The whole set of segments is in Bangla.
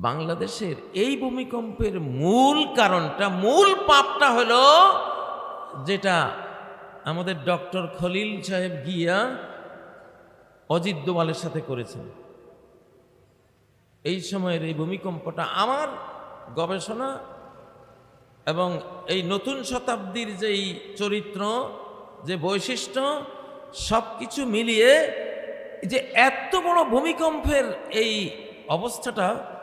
বাংলাদেশের এই ভূমিকম্পের মূল কারণটা, মূল পাপটা হলো যেটা আমাদের ডক্টর খলিল সাহেব গিয়া অজিত দোবালের সাথে করেছেন। এই সময়ের এই ভূমিকম্পটা আমার গবেষণা এবং এই নতুন শতাব্দীর যেই চরিত্র, যে বৈশিষ্ট্য সব কিছু মিলিয়ে যে এত বড় ভূমিকম্পের এই অবস্থাটা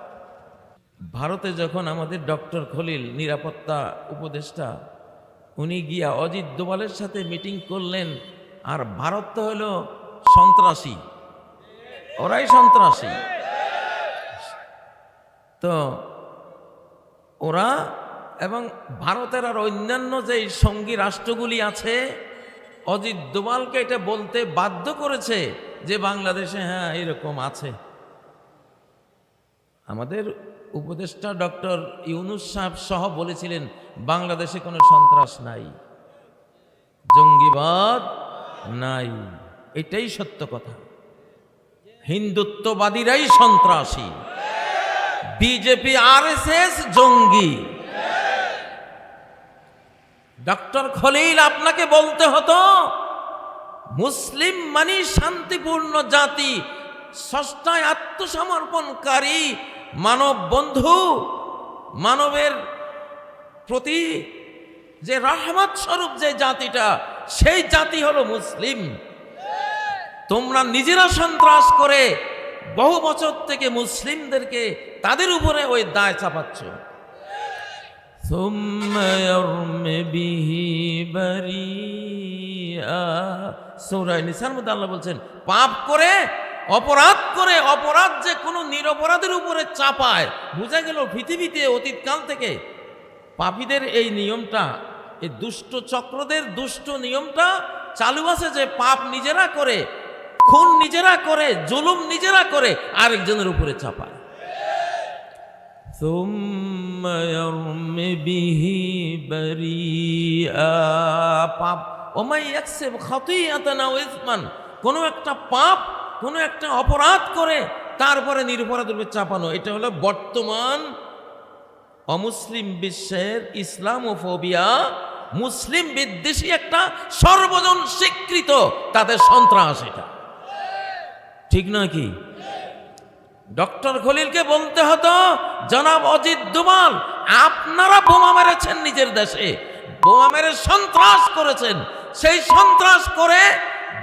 ভারতে যখন আমাদের ডক্টর খলিল নিরাপত্তা উপদেষ্টা, উনি গিয়া অজিত দোবালের সাথে মিটিং করলেন, আর ভারত তো হলো সন্ত্রাসী। ওরাই সন্ত্রাসী। তো ওরা এবং ভারতের আর অন্যান্য যে সঙ্গী রাষ্ট্রগুলি আছে, অজিত দোবালকে এটা বলতে বাধ্য করেছে যে বাংলাদেশে হ্যাঁ এরকম আছে। আমাদের উপদেষ্টা ডক্টর ইউনুস সাহেব সহ বলেছিলেন, বাংলাদেশে কোনো সন্ত্রাস নাই, জঙ্গিবাদ নাই। এটাই সত্য কথা। হিন্দুত্ববাদীরাই সন্ত্রাসী। বিজেপি, আরএসএস জঙ্গি। ডক্টর খলিল, আপনাকে বলতে হতো, মুসলিম মানি শান্তিপূর্ণ জাতি ষষ্ঠায় আত্মসমর্পণকারী মানব বন্ধু, মানবের প্রতি যে রহমত স্বরূপ যে জাতিটা, সেই জাতি হলো মুসলিম। তোমরা নিজেরা সন্ত্রাস করে বহু বছর থেকে মুসলিমদেরকে তাদের উপরে ওই দায় চাপাচ্ছ। সৌরায় নিসার মধ্যে আল্লাহ বলছেন, পাপ করে অপরাধ করে অপরাধ যে কোনো নিরপরাধের উপরে চাপায়, বোঝা গেল পৃথিবীতে অতীতকাল থেকে। পাপীদের এই নিয়মটা, এই দুষ্ট চক্রদের দুষ্ট নিয়মটা চালু আছে যে পাপ নিজেরা করে, খুন নিজেরা করে, জুলুম নিজেরা করে, আরেকজনের উপরে চাপায়। পাপ আতানা কোনো একটা পাপ কোনো একটা অপরাধ করে তারপরে নিরপরাধের উপর চাপানো। এটা হলো বর্তমান অমুসলিম বিশ্বের ইসলামোফোবিয়া, মুসলিম বিদ্বেষী একটা সর্বজন স্বীকৃত। তাদের সন্ত্রাস এটা। ঠিক নয় কি? ডক্টর খলিলকে বলতে হতো, জনাব অজিত দুমাল আপনারা বোমা মেরেছেন নিজের দেশে। বোমা মেরে সন্ত্রাস করেছেন। সেই সন্ত্রাস করে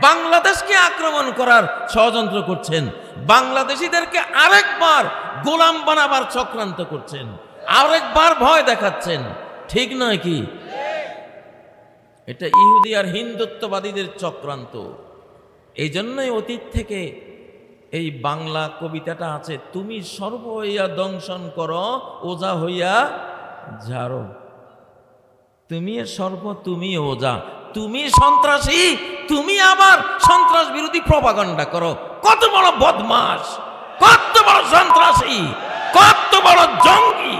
বাংলাদেশকে আক্রমণ করার ষড়যন্ত্র করছেন। বাংলাদেশিদেরকে আরেকবার গোলাম বানাবার চক্রান্ত করছেন। আরেকবার ভয় দেখাচ্ছেন। ঠিক নয় কি? এটা ইহুদি আর হিন্দুত্ববাদীদের চক্রান্ত। এই জন্যই অতীত থেকে এই বাংলা কবিতাটা আছে, তুমি সর্ব হইয়া দংশন করো, ওজা হইয়া ঝাড়ো। তুমি সর্ব তুমি ওজা। তুমি সন্ত্রাসী, তুমি আবার সন্ত্রাস বিরোধী প্রপাগণ্ডা করো। কত বড় বদমাস কত বড় সন্ত্রাসী, কত বড় জঙ্গি।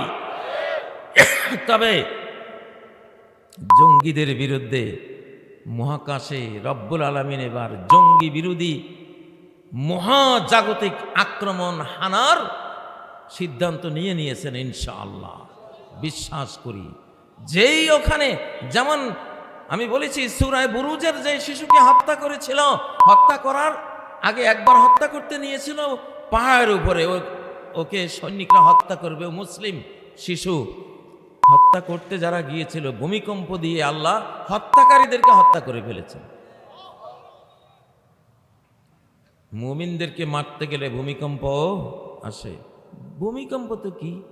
তবে জঙ্গিদের বিরুদ্ধে মহাকাশে রব্বুল আলমিন এবার জঙ্গি বিরোধী মহাজাগতিক আক্রমণ হানার সিদ্ধান্ত নিয়ে নিয়েছেন ইনশাআল্লাহ। বিশ্বাস করি, যেই ওখানে যেমন আমি বলেছি সুরায় বুরুজের যে শিশুকে হত্যা করেছিল, হত্যা করার আগে একবার হত্যা করতে নিয়েছিল পাহাড়ের উপরে। ওকে সৈনিকরা হত্যা করবে মুসলিম শিশু। হত্যা করতে যারা গিয়েছিল, ভূমিকম্প দিয়ে আল্লাহ হত্যাকারীদেরকে হত্যা করে ফেলেছেন। মুমিনদেরকে মারতে গেলে ভূমিকম্প আসে। ভূমিকম্প তো কি?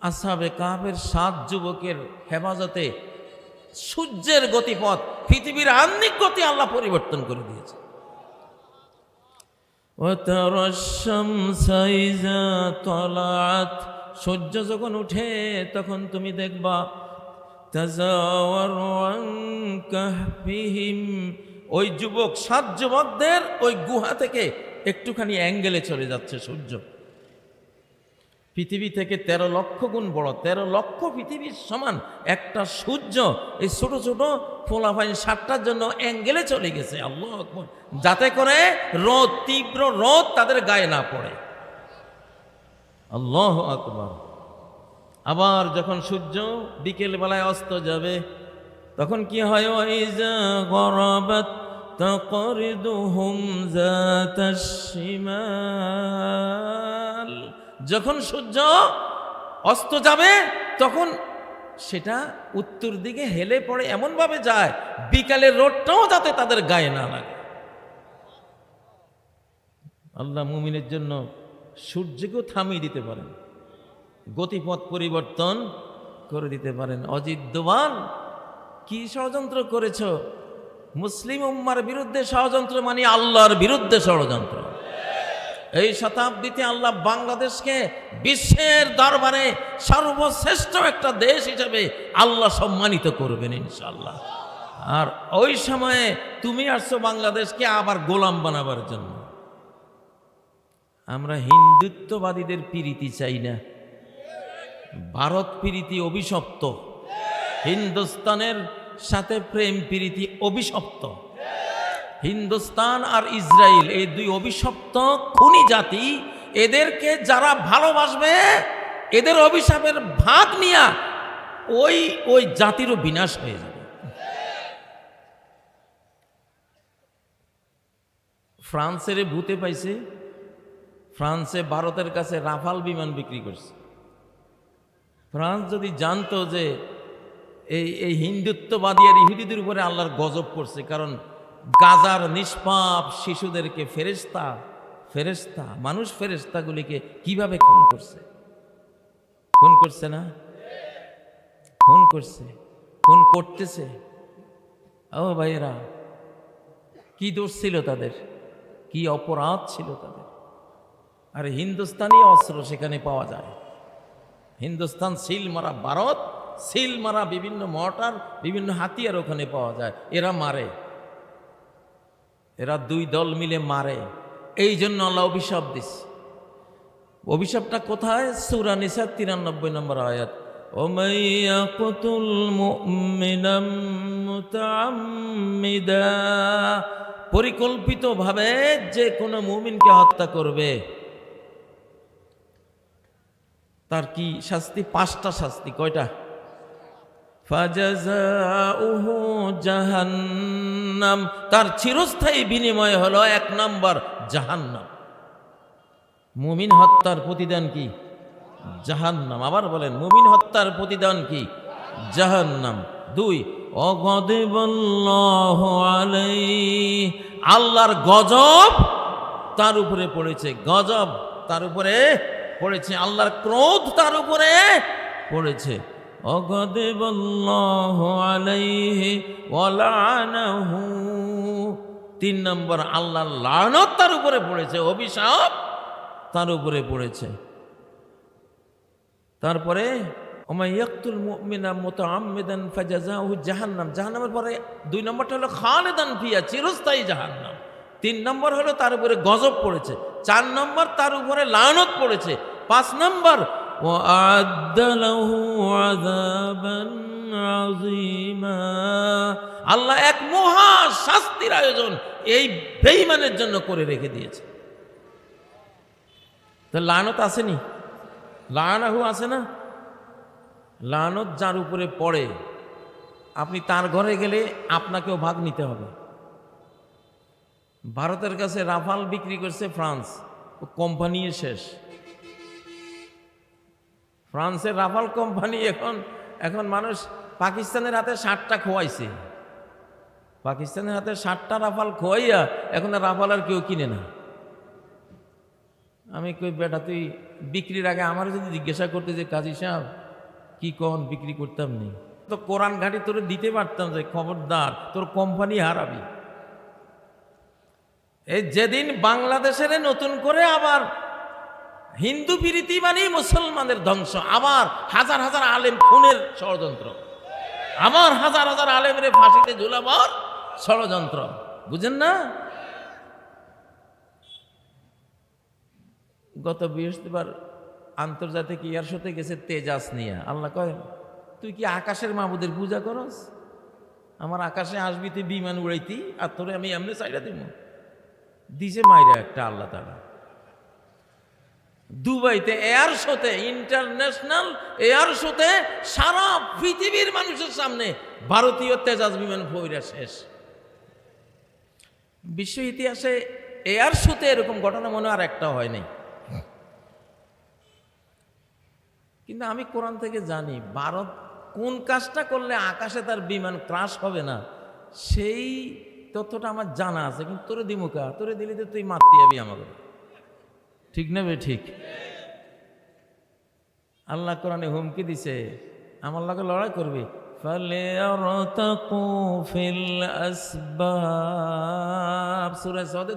আসাবে কাবের সাত যুবকের হেফাজতে সূর্যের গতিপথ, পৃথিবীর আহ্নিক গতি আল্লাহ পরিবর্তন করে দিয়েছে। সূর্য যখন উঠে, তখন তুমি দেখবা ওই যুবক, সাত যুবকদের ওই গুহা থেকে একটুখানি অ্যাঙ্গেলে চলে যাচ্ছে সূর্য। পৃথিবী থেকে তেরো লক্ষ গুণ বড়, তেরো লক্ষ পৃথিবীর সমান একটা সূর্য, এই ছোট ছোট ফোলাফাইন সাতটার জন্য অ্যাঙ্গেলে চলে গেছে, আল্লাহ যাতে করে রোদ, তীব্র রোদ তাদের গায়ে না পড়ে। আল্লাহ আকবার। আবার যখন সূর্য বিকেল বেলায় অস্ত যাবে, তখন কি হয়? গরাবাত তাকরিদুহুম যাতাশ শিমাল যখন সূর্য অস্ত যাবে, তখন সেটা উত্তর দিকে হেলে পড়ে এমনভাবে যায়, বিকালের রোডটাও যাতে তাদের গায়ে না লাগে। আল্লাহ মুমিনের জন্য সূর্যকেও থামিয়ে দিতে পারেন, গতিপথ পরিবর্তন করে দিতে পারেন। অজিত দোবান কি ষড়যন্ত্র করেছ? মুসলিম উম্মার বিরুদ্ধে ষড়যন্ত্র মানে আল্লাহর বিরুদ্ধে ষড়যন্ত্র। এই শতাব্দীতে আল্লাহ বাংলাদেশকে বিশ্বের দরবারে সর্বশ্রেষ্ঠ একটা দেশ হিসেবে আল্লাহ সম্মানিত করবেন ইনশাল্লাহ আর ওই সময়ে তুমি আসছো বাংলাদেশকে আবার গোলাম বানাবার জন্য। আমরা হিন্দুত্ববাদীদের পিরিতি চাই না। ভারত প্রীতি অভিশপ্ত। হিন্দুস্তানের সাথে প্রেম প্রীতি অভিশপ্ত। হিন্দুস্তান আর ইসরায়েল এই দুই অভিশপ্ত খুনি জাতি, এদেরকে যারা ভালোবাসবে, এদের অভিশাপের ভাগ নিয়া ওই ওই জাতিরও বিনাশ হয়ে যাবে। ফ্রান্সের ভূতে পাইছে, ফ্রান্সে ভারতের কাছে রাফাল বিমান বিক্রি করছে। ফ্রান্স যদি জানতো যে এই এই হিন্দুত্ববাদী আর ইহুদিদের উপরে আল্লাহর গজব করছে, কারণ গাজার নিষ্পাপ শিশুদেরকে ফেরেস্তা ফেরেস্তা মানুষ ফেরেস্তাগুলিকে কীভাবে খুন করছে? খুন করছে না? খুন করছে। খুন করতেছে? ও ভাইয়েরা, কি দোষ ছিল তাদের? কি অপরাধ ছিল তাদের? আর হিন্দুস্তানি অস্ত্র সেখানে পাওয়া যায়। হিন্দুস্তান সিল মারা ভারত, সিল মারা বিভিন্ন মর্টার, বিভিন্ন হাতিয়ার ওখানে পাওয়া যায়। এরা মারে। এরা দুই দল মিলে মারে। এই জন্য আল্লাহ অভিশাপ দিস অভিশাপটা কোথায়? সুরা নিসার তিরানব্বই নম্বর আয়াত। ওমাইয়া কতুল পরিকল্পিতভাবে যে কোনো মুমিনকে হত্যা করবে, তার কি শাস্তি? পাঁচটা শাস্তি। কয়টা? জাহান্নাম। তার চিরস্থায়ী বিনিময় হলো এক নম্বর জাহান্নাম। মুমিন হত্যার প্রতিদান কি? জাহান্নাম। আবার বলেন, মুমিন হত্যার প্রতিদান কি? জাহান্নাম। দুই, অগদেবল্লাহ আল্লাহর গজব তার উপরে পড়েছে। গজব তার উপরে পড়েছে। আল্লাহর ক্রোধ তার উপরে পড়েছে। অগদেবল্লাহ আলাইহি ওয়ালানাহু। তিন নম্বর আল্লাহর লানত তার উপরে পড়েছে, অভিশাপ তার উপরে পড়েছে। তারপরে ওমাইয়াক্তুল মুমিনা মুতাআম্মিদান ফাজাযাহু জাহান্নাম। জাহান্নামের পরে দুই নম্বরটা হলো খালিদান ফিয়া চিরস্থায়ী জাহান্নাম। তিন নম্বর হলো তার উপরে গজব পড়েছে। চার নম্বর তার উপরে লানত পড়েছে। পাঁচ নম্বর وأعد له عذابا عظيما আল্লাহ এক মহা শাস্তির আয়োজন এই বেঈমানের জন্য করে রেখে দিয়েছে তো লানত আসেনি লানাহু আছে না লানত যার উপরে পড়ে আপনি তার ঘরে গেলে আপনাকেও ভাগ নিতে হবে ভারতের কাছে রাফাল বিক্রি করছে ফ্রান্স ও কোম্পানি শেষ ফ্রান্সের রাফাল কোম্পানি এখন এখন মানুষ পাকিস্তানের হাতে ষাটটা খোয়াইছে। পাকিস্তানের হাতে ষাটটা রাফাল খোয়াইয়া এখন রাফাল আর কেউ কিনে না। আমি কই, বেটা, তুই বিক্রির আগে আমার যদি জিজ্ঞাসা করতে যে, কাজী সাহেব, কি কন বিক্রি করতাম নেই তো কোরআন ঘাটি তোর দিতে পারতাম যে, খবরদার, তোর কোম্পানি হারাবি। এই যেদিন বাংলাদেশের নতুন করে আবার হিন্দু প্রীতি মানেই মুসলমানের ধ্বংস। আবার হাজার হাজার আলেম খুনের ষড়যন্ত্র। আমার হাজার হাজার আলেমরে ফাঁসিতে ঝুলাবার ষড়যন্ত্র। বুঝেন না? গত বৃহস্পতিবার আন্তর্জাতিক ইয়ার শোতে গেছে তেজাস নিয়ে। আল্লাহ কয়, তুই কি আকাশের মাহবুদের পূজা করস? আমার আকাশে আসবি তুই বিমান উড়াইতি, আর তোরে আমি এমনি চাইরা দিব দিছে মাইরা একটা আল্লাহ তারা দুবাইতে এয়ার শোতে ইন্টারন্যাশনাল এয়ার শোতে সারা পৃথিবীর মানুষের সামনে ভারতীয় তেজাজ বিমান ফইরা শেষ। বিশ্ব ইতিহাসে এয়ার শোতে এরকম ঘটনা মনে আর একটা হয় নাই। কিন্তু আমি কোরআন থেকে জানি, ভারত কোন কাজটা করলে আকাশে তার বিমান ক্রাশ হবে না, সেই তথ্যটা আমার জানা আছে, কিন্তু তোরে দিমুকা তোরে দিলি তো তুই মারতে যাবি আমাকে। ঠিক না বে ঠিক? আল্লাহ কোরআনে হুমকি দিছে, আমার লগে লড়াই করবি।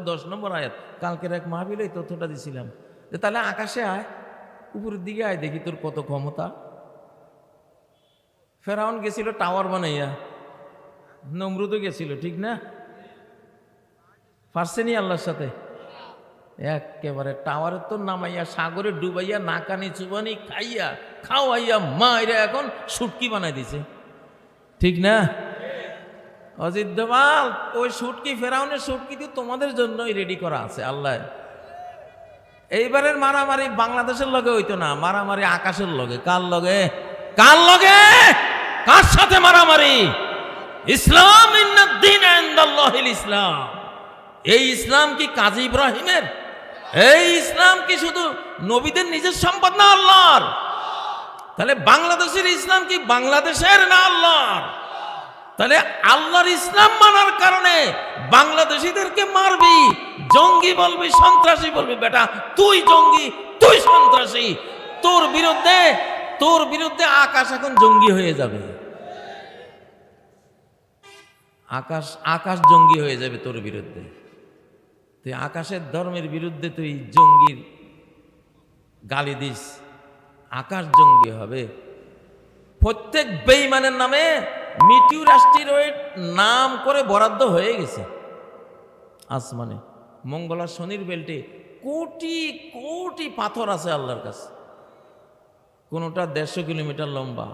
দশ নম্বর আয়াত, কালকের এক মাহবিল তথ্যটা দিছিলাম। যে তাহলে আকাশে আয়, উপরের দিকে আয়, দেখি তোর কত ক্ষমতা। ফেরাউন গেছিল টাওয়ার বানাইয়া, নমরুদও গেছিল, ঠিক না? পারছেনি আল্লাহর সাথে? একেবারে টাওয়ারের তো নামাইয়া, সাগরে ডুবাইয়া, নাকানি চুবানি খাইয়া, খাওয়াইয়া মাইরা এখন সুটকি বানাই দিছে। ঠিক না? অজিত দেওয়াল ওই সুটকি ফেরাউনের সুটকি তো তোমাদের জন্যই রেডি করা আছে, আল্লাহ। এইবারের মারামারি বাংলাদেশের লগে হইতো না, মারামারি আকাশের লগে। কার লগে? কার লগে? কার সাথে মারামারি? ইসলাম ইসলাম। এই ইসলাম কি কাজী ইব্রাহিমের? এই ইসলাম কি শুধু নবীদের নিজের সম্পদ না আল্লাহর? তাহলে বাংলাদেশের ইসলাম কি বাংলাদেশের না আল্লাহর? তাহলে আল্লাহর ইসলাম মানার কারণে বাংলাদেশিদেরকে মারবি, জঙ্গি বলবি, সন্ত্রাসী বলবি, বেটা তুই জঙ্গি, তুই সন্ত্রাসী। তোর বিরুদ্ধে তোর বিরুদ্ধে আকাশ এখন জঙ্গি হয়ে যাবে। আকাশ আকাশ জঙ্গি হয়ে যাবে তোর বিরুদ্ধে। তুই আকাশের ধর্মের বিরুদ্ধে তুই জঙ্গির গালি দিস, আকাশ জঙ্গি হবে। প্রত্যেক বেইমানের নামে মিটিউর অ্যাস্টিরয়েড নাম করে বরাদ্দ হয়ে গেছে। আসমানে মঙ্গলার শনির বেল্টে কোটি কোটি পাথর আছে আল্লাহর কাছে। কোনোটা দেড়শো কিলোমিটার লম্বা,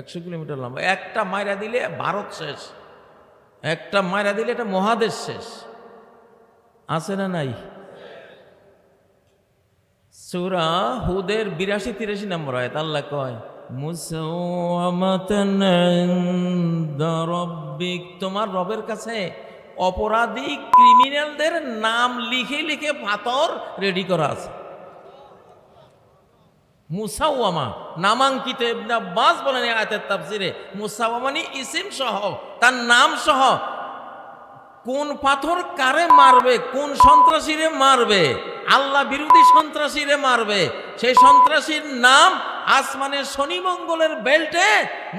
একশো কিলোমিটার লম্বা। একটা মাইরা দিলে ভারত শেষ, একটা মাইরা দিলে এটা মহাদেশ শেষ। আছে না নাই? সুরা হুদের বিরাশি তিরাশি নম্বর আয়াত, আল্লাহ কয় তোমার রবের কাছে অপরাধী ক্রিমিনালদের নাম লিখে লিখে পাথর রেডি করা আছে। মুসাওয়ামা, নামাঙ্কিত আব্বাস বলেন আয়াতের তাফসিরে মুসাওয়ামানি ইসিম সহ, তার নাম সহ কোন পাথর কারে মারবে, কোন সন্ত্রাসীরে মারবে, আল্লাহ বিরোধী সন্ত্রাসীরে মারবে, সেই সন্ত্রাসীর নাম আসমানের শনি মঙ্গলের বেল্টে,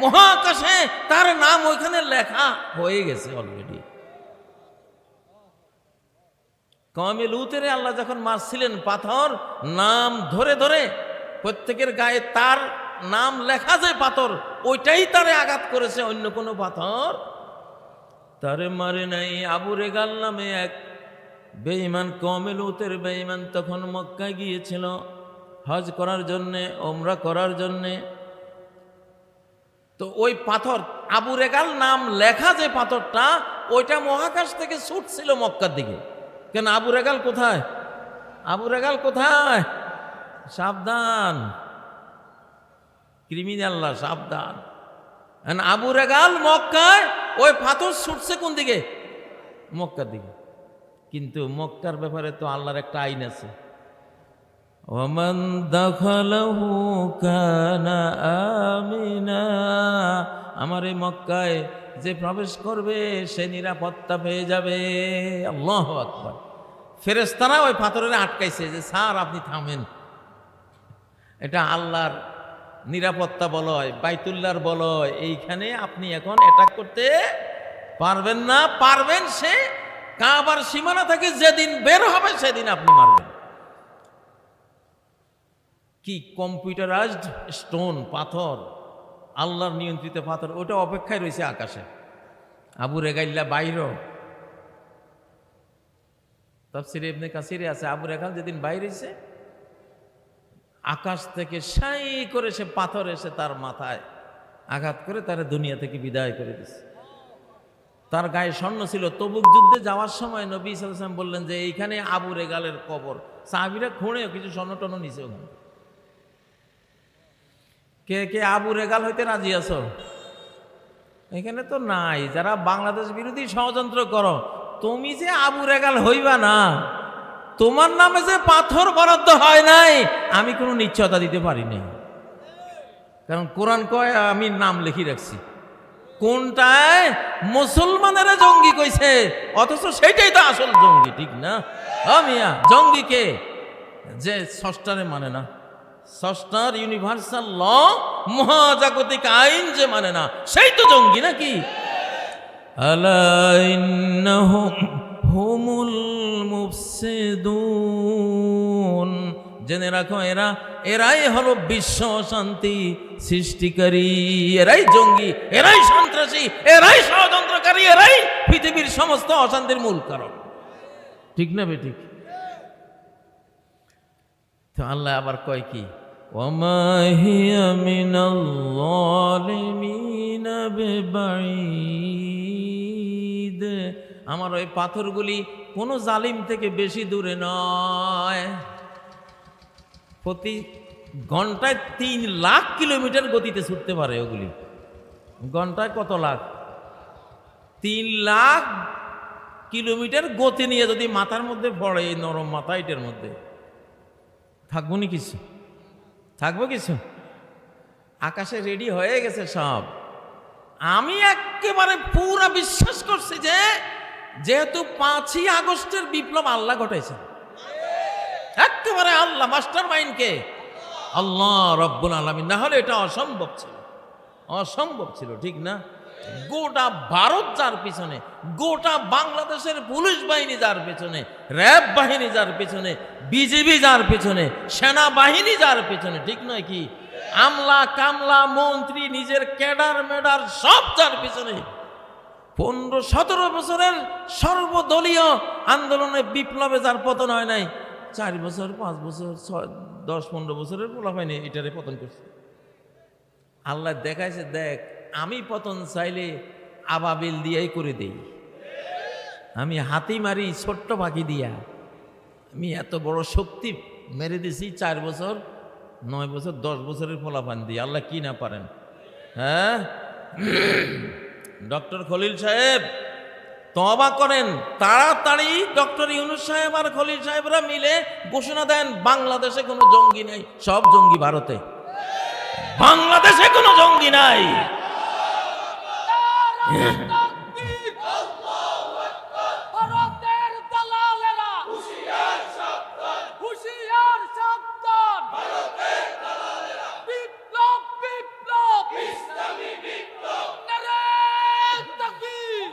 মহাকাশে তার নাম ওইখানে লেখা হয়ে গেছে অলরেডি কমে লুতেরে আল্লাহ যখন মারছিলেন পাথর, নাম ধরে ধরে, প্রত্যেকের গায়ে তার নাম লেখা যায় পাথর, ওইটাই তারে আঘাত করেছে অন্য কোনো পাথর। তারে মারে নাই আবু রেগাল নামে এক বেঈমান কমেলুতের বেঈমান তখন মক্কায় গিয়েছিল। হজ করার জন্যে ওমরা করার জন্যে। তো ওই পাথর আবু রেগাল নাম লেখা যে পাথরটা, ওইটা মহাকাশ থেকে ছুটছিল মক্কার দিকে। কেন আবু রেগাল কোথায়? আবু রেগাল কোথায়? সাবধান। ক্রিমিনাল্লা সাবধান। আবু রেগাল মক্কায় ওই পাথর ছুটছে কোন দিকে? মক্কার দিকে। কিন্তু মক্কার ব্যাপারে তো আল্লাহর একটা আইন আছে। ওমান দখলহু কানা আমিনা। আমার এই মক্কায় যে প্রবেশ করবে, সে নিরাপত্তা পেয়ে যাবে। আল্লাহ আকবার। ফেরেস্তারা ওই পাথরের আটকাইছে যে, স্যার, আপনি থামেন। এটা আল্লাহর নিরাপত্তা বলয়, বাইতুল্লাহর বলয়, এইখানে আপনি এখন অ্যাটাক করতে পারবেন না। পারবেন সে কাবার সীমানা থেকে যেদিন বের হবে সেদিন আপনি মারবেন। কি কম্পিউটারাইজড স্টোন পাথর, আল্লাহর নিয়ন্ত্রিত পাথর, ওটা অপেক্ষায় রয়েছে আকাশে। আবু রেগাইল্লা বাইর তাফসিরে ইবনে কাসিরে আছে, আবু রেখাল যেদিন বাইরে হয়েছে আকাশ থেকে সাই করে সে পাথর এসে তার মাথায় আঘাত করে তারা দুনিয়া থেকে বিদায় করে দিছে। তার গায়ে স্বর্ণ ছিল। তবুক যুদ্ধে যাওয়ার সময় নবী সালাম বললেন যে, এইখানে আবু রেগালের কবর। সাহাবিরা খুঁড়ে কিছু স্বর্ণ টর্ণ নিছে ওখানে। কে কে আবু রেগাল হইতে রাজি আছো? এখানে তো নাই। যারা বাংলাদেশ বিরোধী ষড়যন্ত্র করো, তুমি যে আবু রেগাল হইবা না তোমার নামে যে পাথর বরাদ্দ হয় নাই, আমি কোনো নিশ্চয়তা দিতে পারি নাই। কারণ কোরআন কয়, আমি নাম লিখি রাখছি। কোনটায়? মুসলমানেরা জঙ্গি কইছে, অথচ সেটাই তো আসল জঙ্গি, ঠিক না? আমিয়া জঙ্গি কে? যে ষষ্ঠারে মানে না। ষষ্ঠার ইউনিভার্সাল ল মহাজাগতিক আইন যে মানে না, সেই তো জঙ্গি নাকি? আলাইন্নাহুম হুমুল মুফসেদুন। জেনে রাখো এরা, এরাই হলো বিশ্ব শান্তি সৃষ্টিকারী। এরাই জঙ্গি, এরাই সন্ত্রাসী, এরাই ষড়যন্ত্রকারী, এরাই পৃথিবীর সমস্ত অশান্তির মূল কারণ। ঠিক না বেটি তো আল্লাহ আবার কয় কি? ওমাহিয়ামিনাল্লালিমিনা বেবাঈদ। আমার ওই পাথরগুলি কোনো জালিম থেকে বেশি দূরে নয়। প্রতি ঘন্টায় তিন লাখ কিলোমিটার গতিতে ছুটতে পারে ওগুলি। ঘন্টায় কত লাখ? তিন লাখ কিলোমিটার গতি নিয়ে যদি মাথার মধ্যে পড়ে এই নরম মাথা এটার মধ্যে, থাকব নি কিছু? থাকব কিছু? আকাশে রেডি হয়ে গেছে সব। আমি একেবারে পুরা বিশ্বাস করছি যে যেহেতু পাঁচই আগস্টের বিপ্লব আল্লাহ ঘটেছে একেবারে আল্লাহ মাস্টার মাইন্ডকে আল্লাহ রব্বুল আলমিন। না হলে এটা অসম্ভব ছিল। অসম্ভব ছিল, ঠিক না? গোটা ভারত যার পিছনে, গোটা বাংলাদেশের পুলিশ বাহিনী যার পেছনে, র্যাব বাহিনী যার পেছনে বিজেপি যার পেছনে, সেনাবাহিনী যার পেছনে, ঠিক নয় কি? আমলা, কামলা, মন্ত্রী, নিজের ক্যাডার মেডার সব যার পিছনে। পনেরো সতেরো বছরের সর্বদলীয় আন্দোলনে বিপ্লবে যার পতন হয় নাই, চার বছর, পাঁচ বছর, ছয়, দশ, পনেরো বছরের পোলা হয়নি, এটারে পতন করছে। আল্লাহ দেখাইছে, দেখ, আমি পতন চাইলে আবাবিল দিয়াই করে দেই। আমি হাতি মারি, ছোট্ট পাখি দিয়া। আমি এত বড় শক্তি মেরে দিছি, চার বছর, নয় বছর, দশ বছরের ফলাফান দিয়ে। আল্লাহ কি না পারেন? হ্যাঁ? ডক্টর খলিল সাহেব তবা করেন, তাড়াতাড়ি ডক্টর ইউনুস সাহেব আর খলিল সাহেবরা মিলে ঘোষণা দেন, বাংলাদেশে কোনো জঙ্গি নাই, সব জঙ্গি ভারতে। বাংলাদেশে কোনো জঙ্গি নাই ভারতের দালালেরা হুশিয়ার সাবধান হুশিয়ার সাবধান ভারতের দালালেরা বিপ্লব বিপ্লব ইসলামী বিপ্লব নারে তাকবীর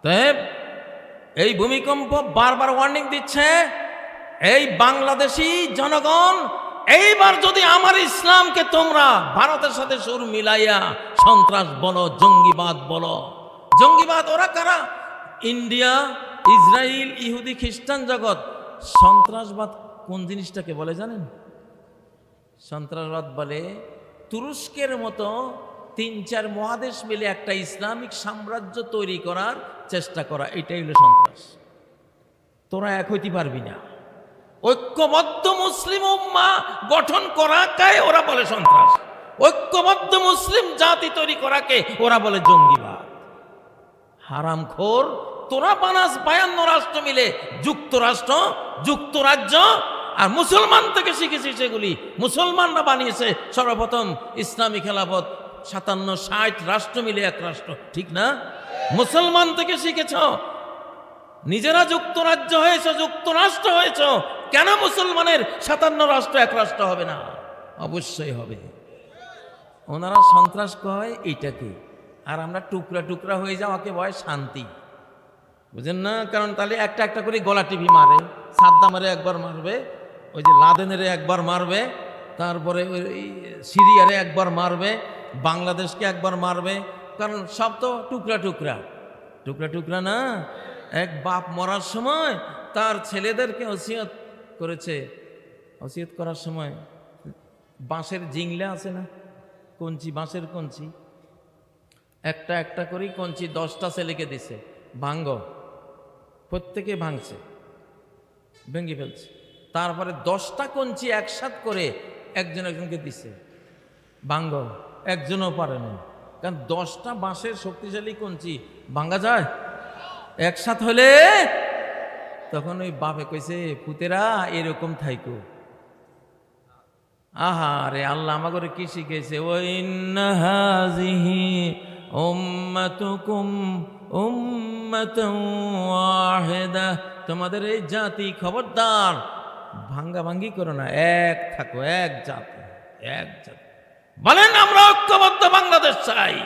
অতএব এই ভূমিকম্প বারবার ওয়ার্নিং দিচ্ছে, এই বাংলাদেশি জনগণ, এইবার যদি আমার ইসলামকে তোমরা ভারতের সাথে সুর মিলাইয়া সন্ত্রাস বলো, জঙ্গিবাদ বলো, জঙ্গিবাদ ওরা কারা? ইন্ডিয়া ইসরায়েল ইহুদি, খ্রিস্টান জগৎ, সন্ত্রাসবাদ কোন জিনিসটাকে বলে জানেন? সন্ত্রাসবাদ বলে তুরস্কের মতো তিন, চার মহাদেশ মিলে একটা ইসলামিক সাম্রাজ্য তৈরি করার চেষ্টা করা, এটাই হলো সন্ত্রাস। তোরা এক হইতে পারবি না। ঐক্যবদ্ধ মুসলিম উম্মা গঠন করাকে ওরা বলে সন্ত্রাস। ঐক্যবদ্ধ মুসলিম জাতি তৈরি করাকে ওরা বলে জঙ্গিবাদ। হারামখোর, তোরা বানাস বায়ান্ন রাষ্ট্র মিলে যুক্তরাষ্ট্র, যুক্তরাজ্য, আর মুসলমান থেকে শিখেছি সেগুলি মুসলমানরা বানিয়েছে সর্বপ্রথম ইসলামী খেলাফত সাতান্ন, ষাট রাষ্ট্র মিলে এক রাষ্ট্র, ঠিক না? মুসলমান থেকে শিখেছ? নিজেরা যুক্তরাজ্য হয়েছ, যুক্তরাষ্ট্র হয়েছ, কেন মুসলমানের সাতান্ন রাষ্ট্র এক রাষ্ট্র হবে না? অবশ্যই হবে। ওনারা সন্ত্রাস কয় এইটাকে, আর আমরা টুকরা টুকরা হয়ে যাওয়াকে বয় শান্তি। বুঝেন না? কারণ তাহলে একটা একটা করে গলা টিভি মারে, সাদ্দামারে একবার মারবে, ওই যে লাদেনেরে একবার মারবে, তারপরে ওই সিরিয়ারে একবার মারবে বাংলাদেশকে একবার মারবে, কারণ সব তো টুকরা টুকরা। টুকরা টুকরা না, এক বাপ মরার সময় তার ছেলেদেরকে ওসিয়ত করেছে। ওসিয়ত করার সময় বাঁশের জিংলে আছে না? কঞ্চি, বাঁশের কঞ্চি। একটা একটা করেই কঞ্চি দশটা ছেলেকে দিছে। ভাঙ্গ। প্রত্যেকে ভাঙছে। ভেঙে ফেলছে। তারপরে দশটা কঞ্চি একসাথ করে একজন একজনকে দিছে। ভাঙ্গ। একজনও পারে না। কারণ দশটা বাঁশের শক্তিশালী কঞ্চি ভাঙ্গা যায়? একসাথ হলে? তখন ওই বাপে কইছে, পুতেরা, এরকম থাইকো। আহা রে আল্লাহ আমাকে কি শিখেছে ও ইন্নাহাজিহি উম্মাতুকুম উম্মাতান ওয়াহিদা। তোমাদের এই জাতি খবরদার ভাঙ্গা ভাঙ্গি করো না। এক থাকো, এক জাতি এক জাতি। বলেন, আমরা ঐক্যবদ্ধ বাংলাদেশ চাই।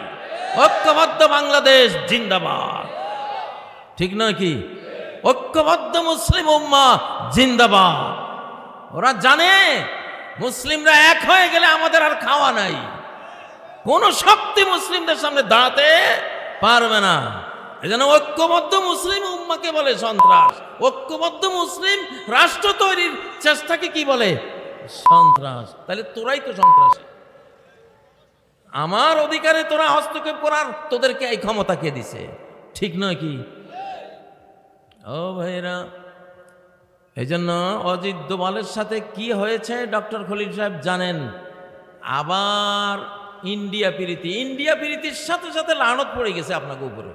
ঐক্যবদ্ধ বাংলাদেশ জিন্দাবাদ। ঠিক নয় কি? ঐক্যবদ্ধ মুসলিম উম্মা জিন্দাবাদ। ওরা জানে, মুসলিমরা এক হয়ে গেলে আমাদের আর খাওয়া নাই। কোন শক্তি মুসলিমদের সামনে দাঁড়াতে পারবে না। এজন্য ঐক্যবদ্ধ মুসলিম উম্মাকে বলে সন্ত্রাস। ঐক্যবদ্ধ মুসলিম রাষ্ট্র তৈরির চেষ্টাকে কি বলে? সন্ত্রাস। তাহলে তোরাই তো সন্ত্রাসী। আমার অধিকারে তোরা হস্তক্ষেপ করার তোদেরকে এই ক্ষমতা কে দিছে? ঠিক নয় কি? ও ভাইরা এই জন্য অজিত দোবালের সাথে কি হয়েছে ডক্টর খলিল সাহেব জানেন? আবার ইন্ডিয়া প্রীতি, ইন্ডিয়া প্রীতির সাথে সাথে লানত পড়ে গেছে আপনাকে উপরে।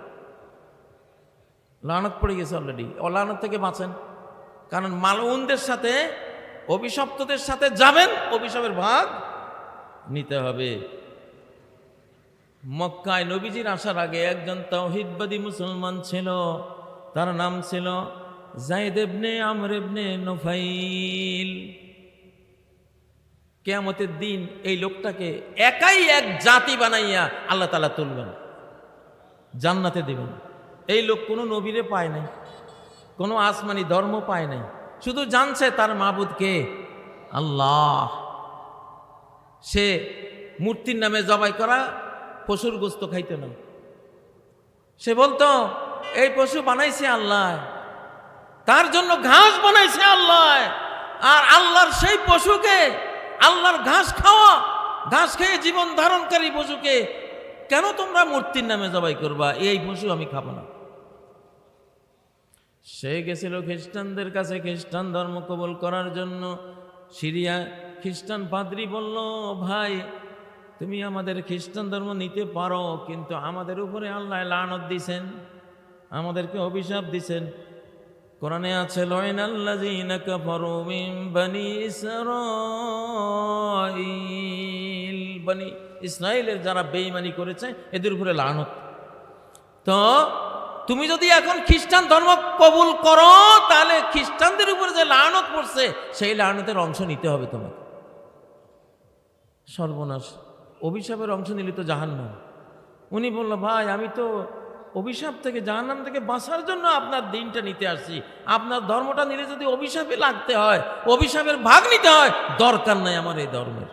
লানত পড়ে গেছে অলরেডি ও লানত থেকে বাঁচেন। কারণ মালউনদের সাথে, অভিশপ্তদের সাথে যাবেন, অভিশাপের ভাগ নিতে হবে। মক্কায় নবীজির আসার আগে একজন তৌহিদবাদী মুসলমান ছিল। তার নাম ছিল জাইদ আমরেবনে নোফাইল। কেয়ামতের দিন এই লোকটাকে একাই এক জাতি বানাইয়া আল্লাহ তালা তুলবেন, জান্নাতে দিবেন। এই লোক কোনো নবীরে পায় নাই, কোনো আসমানি ধর্ম পায় নাই, শুধু জানছে তার মাবুদকে আল্লাহ। সে মূর্তির নামে জবাই করা পশুর গোস্ত খাইতো না সে বলতো, এই পশু বানাইছে আল্লাহ। তার জন্য ঘাস বানাইছে আল্লাহ। আর আল্লাহর সেই পশুকে, আল্লাহর ঘাস খাওয়া, ঘাস খেয়ে জীবন ধারণকারী পশুকে কেন তোমরা মূর্তির নামে জবাই করবা? এই পশু আমি খাব না। সে গেছিল খ্রিস্টানদের কাছে খ্রিস্টান ধর্ম কবল করার জন্য। সিরিয়া খ্রিস্টান পাদ্রি বলল, ভাই তুমি আমাদের খ্রিস্টান ধর্ম নিতে পারো, কিন্তু আমাদের উপরে আল্লাহ লানত দিছেন, আমাদেরকে অভিশাপ দিছেন। কোরআনে আছে ইসরাইলের যারা বেঈমানি করেছে, এদের উপরে লানত। তো তুমি যদি এখন খ্রিস্টান ধর্ম কবুল করো, তাহলে খ্রিস্টানদের উপরে যে লানত পড়ছে, সেই লানতের অংশ নিতে হবে তোমাকে। সর্বনাশ। অভিশাপের অংশ নিলে তো জাহান্নাম। উনি বলল, ভাই, আমি তো অভিশাপ থেকে জাহান্নাম থেকে বাঁচার জন্য আপনার দিনটা নিতে আসছি। আপনার ধর্মটা নিলে যদি অভিশাপে লাগতে হয়, অভিশাপের ভাগ নিতে হয়, দরকার নাই আমার এই ধর্মের।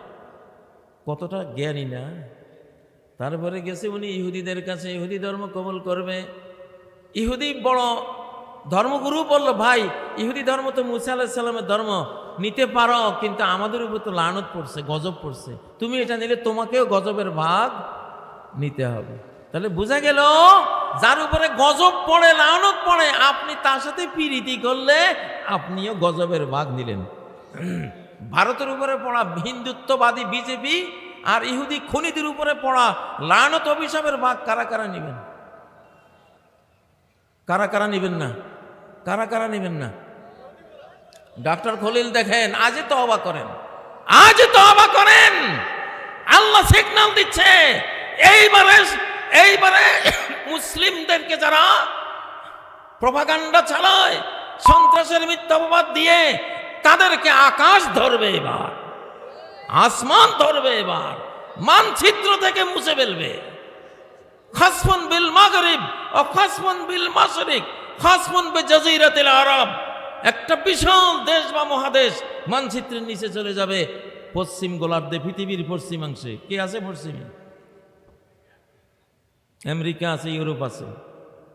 কতটা জ্ঞানী না? তারপরে গেছে উনি, ইহুদিদের কাছে ইহুদি ধর্ম কবল করবে। ইহুদি বড় ধর্মগুরু বলল, ভাই, ইহুদি ধর্ম তো মুসা আলাহিসাল্লামের ধর্ম। নিতে পারো, কিন্তু আমাদের উপর তো লানত পড়ছে, গজব পড়ছে। তুমি এটা নিলে তোমাকেও গজবের ভাগ নিতে হবে। তাহলে বোঝা গেল, যার উপরে গজব পড়ে, লানত পড়ে, আপনি তার সাথে পিরিতি করলে আপনিও গজবের ভাগ নিলেন। ভারতের উপরে পড়া হিন্দুত্ববাদী বিজেপি আর ইহুদি খনিদের উপরে পড়া লানত অভিশাপের ভাগ কারা কারা নেবেন? কারা কারা নেবেন না? কারা কারা নেবেন না? ডাক্তার খলিল দেখেন, আজই তো অবা করেন। আজ তো অবাক করেন। আল্লাহ সিগন্যাল দিচ্ছে। এইবারে এইবারে মুসলিমদেরকে যারা প্রভাকাণ্ডা চালায়, সন্ত্রাসের মিথ্যাবাদ দিয়ে, তাদেরকে আকাশ ধরবে এবার। আসমান ধরবে এবার। মানচিত্র থেকে মুছে ফেলবে। খাসফন বিল মাগরিব, ও খাসফন বিল মাশরিক, খাসফন বে জাজিরাতিল আরব। একটা বিশাল দেশ বা মহাদেশ মানচিত্রের নিচে চলে যাবে পশ্চিম গোলার্ধে পৃথিবীর পশ্চিমাংশে। কে আছে পশ্চিমে? আমেরিকা আছে, ইউরোপ আছে।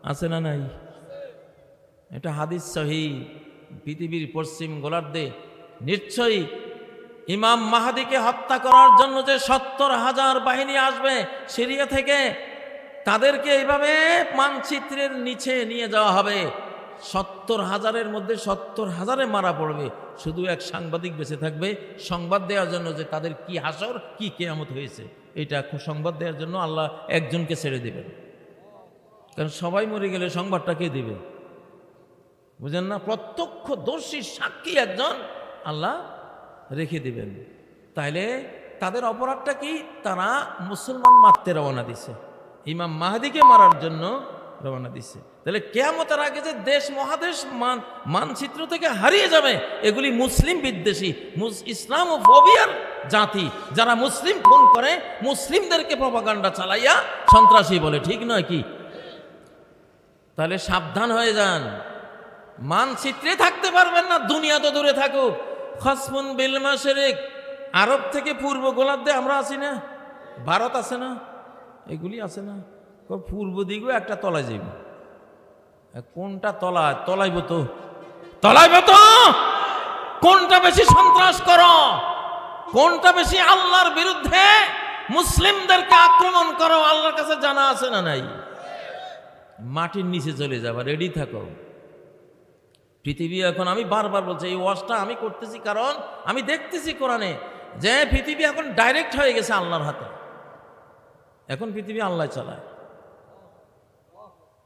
আছে না নাই? এটা হাদিস সহি। পৃথিবীর পশ্চিম গোলার্ধে নিশ্চয়ই ইমাম মাহাদিকে হত্যা করার জন্য যে সত্তর হাজার বাহিনী আসবে সিরিয়া থেকে, তাদেরকে এইভাবে মানচিত্রের নিচে নিয়ে যাওয়া হবে। সত্তর হাজারের মধ্যে সত্তর হাজারে মারা পড়বে। শুধু এক সাংবাদিক বেঁচে থাকবে। সংবাদ দেওয়ার জন্য যে তাদের কি হাসর, কি কেয়ামত হয়েছে, এটা সংবাদ দেওয়ার জন্য আল্লাহ একজনকে ছেড়ে দেবেন। কারণ সবাই মরে গেলে সংবাদটা কে দেবে? বুঝেন না? প্রত্যক্ষ দর্শী সাক্ষী একজন আল্লাহ রেখে দিবেন। তাইলে তাদের অপরাধটা কি? তারা মুসলমান মারতে রওনা দিছে। ইমাম মাহাদিকে মারার জন্য রওনা দিছে তাহলে কেয়ামতের আগে যে দেশ মহাদেশ মান মানচিত্র থেকে হারিয়ে যাবে, এগুলি মুসলিম বিদ্বেষী ইসলাম ও ফবিয়ার জাতি। যারা মুসলিম খুন করে, মুসলিমদেরকে প্রপাগান্ডা চালাইয়া সন্ত্রাসী বলে, ঠিক নয় কি? তাহলে সাবধান হয়ে যান। মানচিত্রে থাকতে পারবেন না, দুনিয়া তো দূরে থাকুক। খসমুন বিলমা শেরেক আরব থেকে পূর্ব গোলার্ধে আমরা আছি না? ভারত আছে না? এগুলি আছে না? পূর্ব দিকেও একটা তলায় যাইব। কোনটা তলায় তলাইব তো। তলাইব তো! কোনটা বেশি সন্ত্রাস করো? কোনটা বেশি আল্লাহর বিরুদ্ধে মুসলিমদেরকে আক্রমণ করো? আল্লাহর কাছে জানা আছে না নাই? মাটির নিচে চলে যাবা, রেডি থাকো। পৃথিবী এখন, আমি বারবার বলছি, এই ওয়াজটা আমি করতেছি কারণ, আমি দেখতেছি কোরআনে যে পৃথিবী এখন ডাইরেক্ট হয়ে গেছে আল্লাহর হাতে। এখন পৃথিবী আল্লাহ চালায়।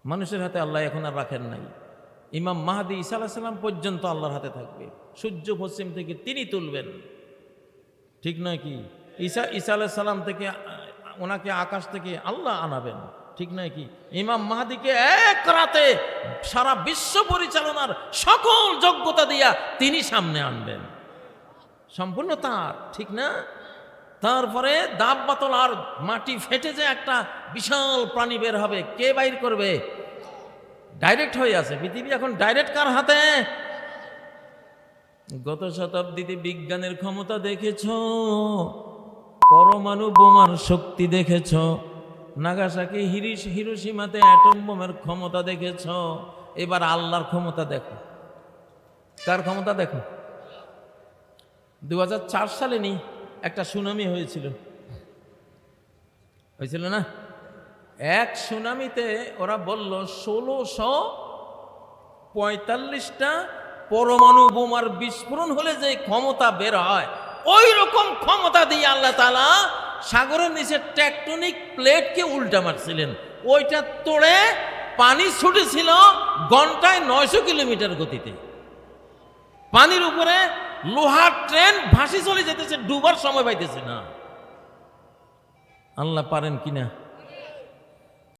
মানুষের হাতে আল্লাহ এখন আর রাখেন নাই। ইমাম মাহাদি ঈসা আলাহিসাল্লাম পর্যন্ত আল্লাহর হাতে থাকবে। সূর্য পশ্চিম থেকে তিনি তুলবেন। ঠিক নয় কি? ঈসা ঈসা আলাইসাল্লাম থেকে, ওনাকে আকাশ থেকে আল্লাহ আনাবেন। ঠিক নয় কি? ইমাম মাহাদিকে এক রাতে সারা বিশ্ব পরিচালনার সকল যোগ্যতা দিয়া তিনি সামনে আনবেন। সম্পূর্ণ তার, ঠিক না? তারপরে দাব বাতল আর মাটি ফেটে যে একটা বিশাল প্রাণী বের হবে, কে বাইর করবে? ডাইরেক্ট হয়ে আছে। পৃথিবী এখন ডাইরেক্ট কার হাতে? গত শতাব্দীতে বিজ্ঞানের ক্ষমতা দেখেছ? পরমাণু বোমার শক্তি দেখেছ? নাগাসাকি হিরিস হিরোসীমাতে অ্যাটম বোমের ক্ষমতা দেখেছ? এবার আল্লাহর ক্ষমতা দেখো। কার ক্ষমতা দেখো? দু হাজার চার সালে নি? একটা সুনামি হয়েছিল। হয়েছিল না? এক সুনামিতে ওরা বলল, ষোলোশো পঁয়তাল্লিশটা পরমাণু বোমার বিস্ফোরণ হলে যে ক্ষমতা বের হয় ওই রকম ক্ষমতা দিয়ে আল্লাহ তালা সাগরের নিচে টেকটনিক প্লেটকে উল্টা মারছিলেন। ওইটা তোড়ে পানি ছুটেছিল ঘন্টায় নয়শো কিলোমিটার গতিতে। পানির উপরে লোহার ট্রেন ভাসি চলে যেতেছে ডুবার সময় পাইতেছে না। আল্লাহ পারেন কিনা?